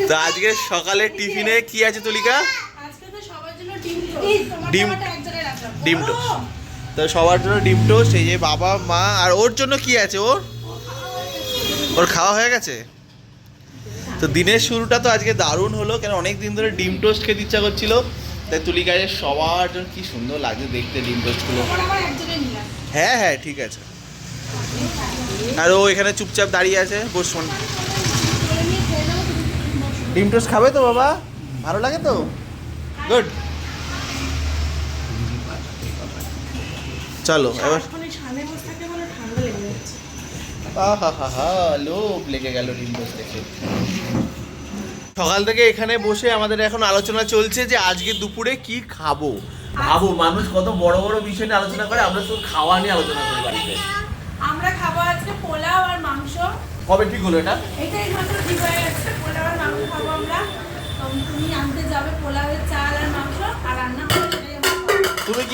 তো আজকে সকালে টিফিনে কি আছে তুলিকা? ডিম ডিম- টোস্ট। তো সবার জন্য ডিম টোস্ট এই যে বাবা মা আর ওর জন্য কি আছে ওর? ওর খাওয়া হয়ে গেছে? তো দিনের শুরুটা তো আজকে দারুণ হলো কেন অনেক দিন ধরে ডিম টোস্ট খেতে ইচ্ছা করছিল। তাই তুলিকায় সবার জন্য কি সুন্দর লাগছে দেখতে ডিম টোস্টগুলো। হ্যাঁ হ্যাঁ ঠিক আছে। আর ও এখানে চুপচাপ দাঁড়িয়ে আছে বসুন করে নিয়ে খেয়ে নেব তুমি ডিম টোস্ট খাবে তো বাবা? ভালো লাগে তো? গুড চলো এবার হা হা লোভ লেগে গেল ডিম টোস্ট দেখে। সকাল থেকে এখানে বসে আমাদের এখন আলোচনা চলছে যে আজকে দুপুরে কি খাব। ভাবো মানুষ কত বড় বড় বিষয় নিয়ে আলোচনা করে আমরা শুধু খাওয়া নিয়ে আলোচনা করি বাড়িতে। আমরা খাব আজকে পোলাও আর মাংস। কবে ঠিক হলো এটা? এটাই মাত্র ঠিক হয়ে গেছে পোলাও আর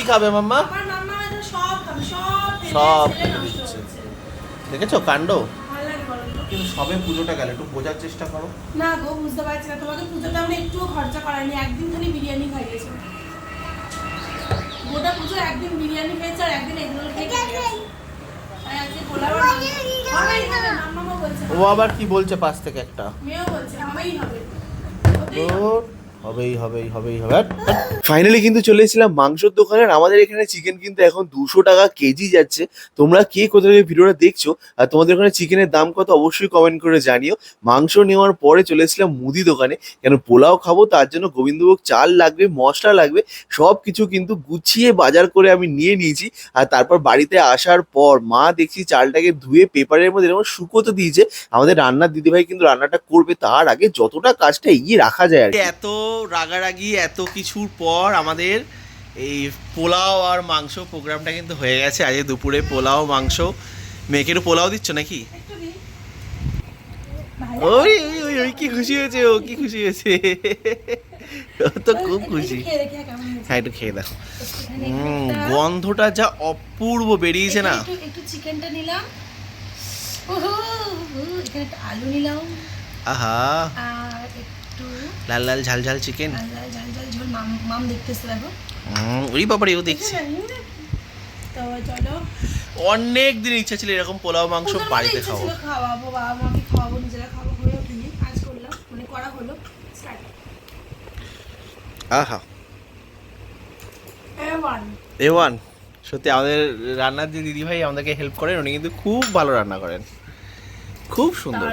খাব। মাম্মা? আমার মাম্মা এটা সব ফেলে দিচ্ছে। দেখেছ কাণ্ড? কিন্তু সবে পুজোটা গেল একটু বোঝার চেষ্টা করো। না গো বুঝতে পারছি না তোমাকে আমরা একটুও খরচা করাইনি একদিন খালি বিরিয়ানি খাইয়েছে। গোটা পুজো একদিন বিরিয়ানি খেয়েছে আর একদিন বলছে। ও আবার কি বলছে পাশ থেকে একটা? মেয়েও বলছে হবে। হবেই হবেই হবেই হবে ফাইনালি কিন্তু চলে এসেছিলাম মাংসের দোকানে আমাদের এখানে চিকেন কিন্তু এখন দুশো টাকা কেজি যাচ্ছে। তোমরা কে কোথা থেকে ভিডিওটা দেখছ আর তোমাদের ওখানে চিকেনের দাম কত অবশ্যই কমেন্ট করে জানিও। মাংস নেওয়ার পরে চলে এসেছিলাম মুদি দোকানে। কেন পোলাও খাব তার জন্য গোবিন্দভোগ চাল লাগবে মশলা লাগবে সব কিছু কিন্তু গুছিয়ে বাজার করে আমি নিয়ে নিয়েছি। আর তারপর বাড়িতে আসার পর মা দেখছি চালটাকে ধুয়ে পেপারের মধ্যে এরকম শুকোতে দিয়েছে। আমাদের রান্নার দিদিভাই কিন্তু রান্নাটা করবে তার আগে যতটা কাজটা এগিয়ে রাখা যায় আর এত রাগারাগি এত কিছুর পর আমাদের এই পোলাও আর মাংস প্রোগ্রামটা কিন্তু হয়ে গেছে। আজকে দুপুরে পোলাও মাংস। মেয়েকে একটু পোলাও দিচ্ছ নাকি। ওই ওই ওই ওই কি খুশি হয়েছে ও কি খুশি হয়েছে। ও তো খুব খুশি। হ্যাঁ একটু খেয়ে দেখো। গন্ধটা যা অপূর্ব বেরিয়েছে না। একটু চিকেনটা নিলাম। ওহো, ওহো, এখানে একটু আলু নিলাম। আহা। লাল লাল ঝাল ঝাল চিকেন ঝাল ঝাল ঝাল ঝাল ঝোল মাম মাম দেখতেছে দেখো। ওই বাবারে ও দেখছি। তো চলো। অনেক দিন ইচ্ছা ছিল এরকম পোলাও মাংস বাড়িতে খাব খাওয়াবো বাবা মাকে খাওয়াবো নিজেরা খাব হয়ে ওঠেনি। আজ করলাম মানে করা হলো স্টার্ট আহা। ওয়ান এ ওয়ান সত্যি আমাদের রান্নার যে দিদিভাই আমাদেরকে হেল্প করেন উনি কিন্তু খুব ভালো রান্না করেন। খুব সুন্দর।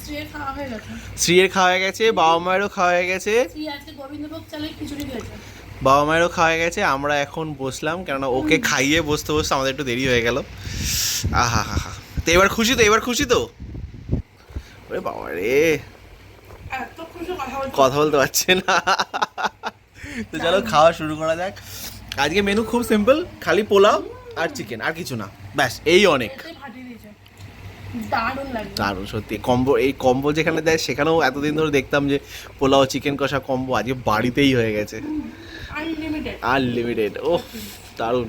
স্ত্রীর খাওয়া হয়ে গেছে। খাওয়া হয়ে গেছে বাবা মায়েরও খাওয়া হয়ে গেছে। বাবা মায়েরও খাওয়া হয়ে গেছে আমরা এখন বসলাম কেননা ওকে খাইয়ে বসতে বসতে আমাদের একটু দেরি হয়ে গেল। আহা হা হা। তো এবার খুশি তো এবার খুশি তো? ওরে বাবা রে কথা বলতে পারছে না। তো চলো খাওয়া শুরু করা যাক। আজকে মেনু খুব সিম্পল খালি পোলাও আর চিকেন আর কিছু না। ব্যাস এই অনেক। দারুণ দারুণ সত্যি। কম্বো এই কম্বো যেখানে দেয় সেখানেও এতদিন ধরে দেখতাম যে পোলাও চিকেন কষা কম্বো আজকে বাড়িতেই হয়ে গেছে। আনলিমিটেড আনলিমিটেড ও দারুণ।